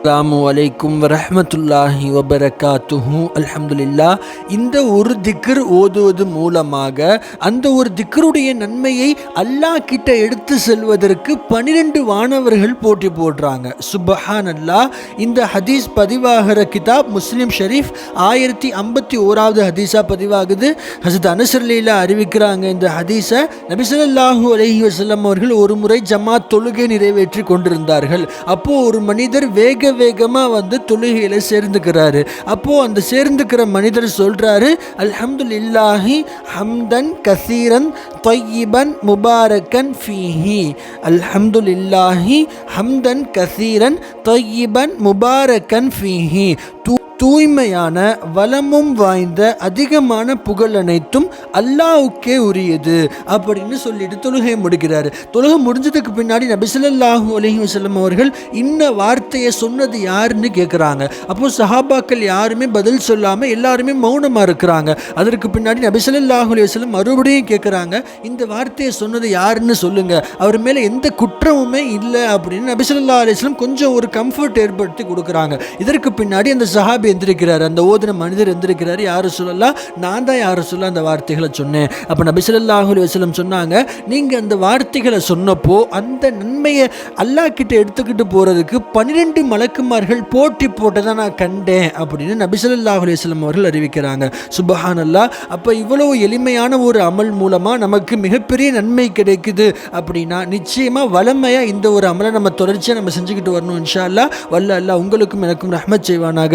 அஸ்லாம் வலைக்கும் வரமத்துல்லாஹி வபரகாத்துஹு அல்ஹம்துலில்லா இந்த ஒரு திக்ர் ஓதுவது மூலமாக அந்த ஒரு திக்ருடைய நன்மையை அல்லாஹ் கிட்ட எடுத்து செல்வதற்கு பனிரெண்டு வானவர்கள் போட்டி போடுறாங்க. சுபஹான் அல்லாஹ் இந்த ஹதீஸ் பதிவாகிற கிதாப் முஸ்லிம் ஷெரீஃப் ஆயிரத்தி ஐம்பத்தி ஓராவது ஹதீஸாக பதிவாகுது. ஹசத் அனுசர்லீலா அறிவிக்கிறாங்க இந்த ஹதீஸை. நபிசல்லாஹூ அலஹி வசல்லம் அவர்கள் ஒரு முறை ஜமாத் தொழுகை நிறைவேற்றி கொண்டிருந்தார்கள். அப்போது ஒரு மனிதர் வேக வேகமாக வந்து தொழுகையில் சேர்ந்துக்கிறாரு. அப்போ அந்த சேர்ந்துக்கிற மனிதர் சொல்றாரு அல்ஹம்துலில்லாஹி ஹம்தன் கசீரன் தொய்யிபன் முபாரக்கன் ஃபீஹி. அல்ஹம்துலில்லாஹி ஹம்தன் கசீரன் தொய்யிபன் முபாரக்கன் ஃபீஹி. தூய்மையான வளமும் வாய்ந்த அதிகமான புகழ் அனைத்தும் அல்லாவுக்கே உரியது அப்படின்னு சொல்லிட்டு தொழுகை முடிக்கிறார். தொழுகை முடிஞ்சதுக்கு பின்னாடி நபிசல்லாஹூ அலஹி வசலம் அவர்கள் இன்ன வார்த்தையை சொன்னது யாருன்னு கேட்குறாங்க அப்போ சஹாபாக்கள் யாருமே பதில் சொல்லாமல் எல்லாருமே மௌனமாக இருக்கிறாங்க. அதற்கு பின்னாடி நபிசல்லாஹூ அலி வஸல்லம் மறுபடியும் கேட்குறாங்க இந்த வார்த்தையை சொன்னது யாருன்னு சொல்லுங்க. அவர் மேலே எந்த குற்றமுமே இல்லை அப்படின்னு நபிசல்லா அலிஸ்லம் கொஞ்சம் ஒரு கம்ஃபர்ட் ஏற்படுத்தி கொடுக்குறாங்க. இதற்கு பின்னாடி அந்த சஹாபி எந்திருக்கிறார். அந்த ஓதின மனிதர் எந்திருக்கிறார். யார் சொல்லலாம் நான் தான் யார் சொல்ல அந்த வார்த்தைகளை சொன்னேன். அப்போ நபிசல்லாஹு வசலம் சொன்னாங்க நீங்கள் அந்த வார்த்தைகளை சொன்னப்போ அந்த நன்மையை அல்லாஹ் கிட்ட எடுத்துக்கிட்டு போகிறதுக்கு பன்னிரெண்டு மலக்குமார்கள் போட்டி போட்டதை நான் கண்டேன் அப்படின்னு நபிசல்லாஹு வசலம் அவர்கள் அறிவிக்கிறாங்க. சுபஹான் அல்லா அப்போ இவ்வளவு எளிமையான ஒரு அமல் மூலமாக நமக்கு மிகப்பெரிய நன்மை கிடைக்குது அப்படின்னா நிச்சயமாக வளமையாக இந்த ஒரு அமலை நம்ம தொடர்ச்சியாக நம்ம செஞ்சுக்கிட்டு வரணும் இன்ஷா அல்லா வல்ல அல்லா உங்களுக்கும் எனக்கும் ரஹ்மத் செய்வானாக.